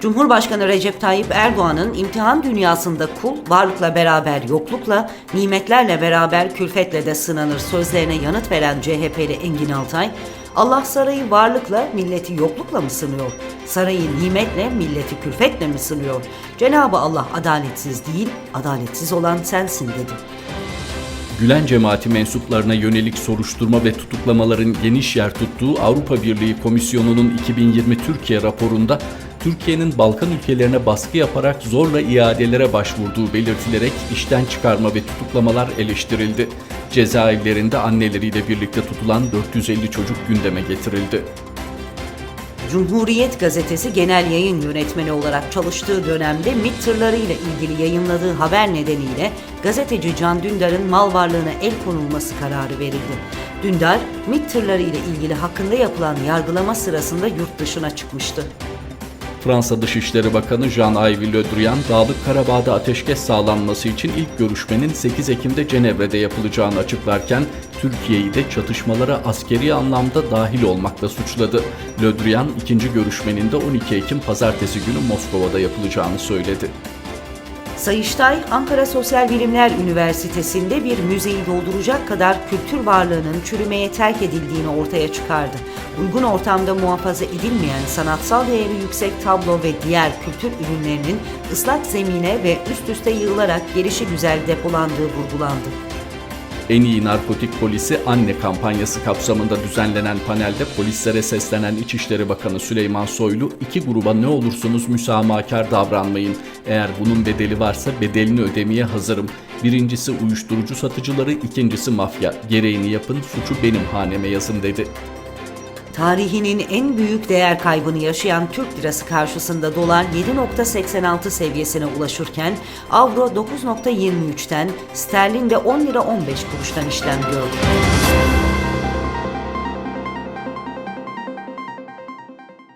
Cumhurbaşkanı Recep Tayyip Erdoğan'ın imtihan dünyasında kul, varlıkla beraber yoklukla, nimetlerle beraber külfetle de sınanır sözlerine yanıt veren CHP'li Engin Altay, Allah sarayı varlıkla, milleti yoklukla mı sınıyor? Sarayı nimetle, milleti külfetle mi sınıyor? Cenab-ı Allah adaletsiz değil, adaletsiz olan sensin dedi. Gülen cemaati mensuplarına yönelik soruşturma ve tutuklamaların geniş yer tuttuğu Avrupa Birliği Komisyonu'nun 2020 Türkiye raporunda Türkiye'nin Balkan ülkelerine baskı yaparak zorla iadelere başvurduğu belirtilerek işten çıkarma ve tutuklamalar eleştirildi. Cezaevlerinde anneleriyle birlikte tutulan 450 çocuk gündeme getirildi. Cumhuriyet Gazetesi Genel Yayın Yönetmeni olarak çalıştığı dönemde MİT tırlarıyla ilgili yayınladığı haber nedeniyle gazeteci Can Dündar'ın mal varlığına el konulması kararı verildi. Dündar, MİT tırlarıyla ilgili hakkında yapılan yargılama sırasında yurt dışına çıkmıştı. Fransa Dışişleri Bakanı Jean-Yves Le Drian, Dağlık Karabağ'da ateşkes sağlanması için ilk görüşmenin 8 Ekim'de Cenevre'de yapılacağını açıklarken, Türkiye'yi de çatışmalara askeri anlamda dahil olmakla suçladı. Le Drian, ikinci görüşmenin de 12 Ekim pazartesi günü Moskova'da yapılacağını söyledi. Sayıştay, Ankara Sosyal Bilimler Üniversitesi'nde bir müzeyi dolduracak kadar kültür varlığının çürümeye terk edildiğini ortaya çıkardı. Uygun ortamda muhafaza edilmeyen sanatsal değeri yüksek tablo ve diğer kültür ürünlerinin ıslak zemine ve üst üste yığılarak gelişi güzel depolandığı vurgulandı. En iyi narkotik polisi anne kampanyası kapsamında düzenlenen panelde polislere seslenen İçişleri Bakanı Süleyman Soylu, iki gruba ne olursunuz müsamahakar davranmayın. Eğer bunun bedeli varsa bedelini ödemeye hazırım. Birincisi uyuşturucu satıcıları, ikincisi mafya. Gereğini yapın, suçu benim haneme yazın dedi. Tarihinin en büyük değer kaybını yaşayan Türk lirası karşısında dolar 7.86 seviyesine ulaşırken avro 9.23'ten, sterlin de 10 lira 15 kuruştan işlem gördü.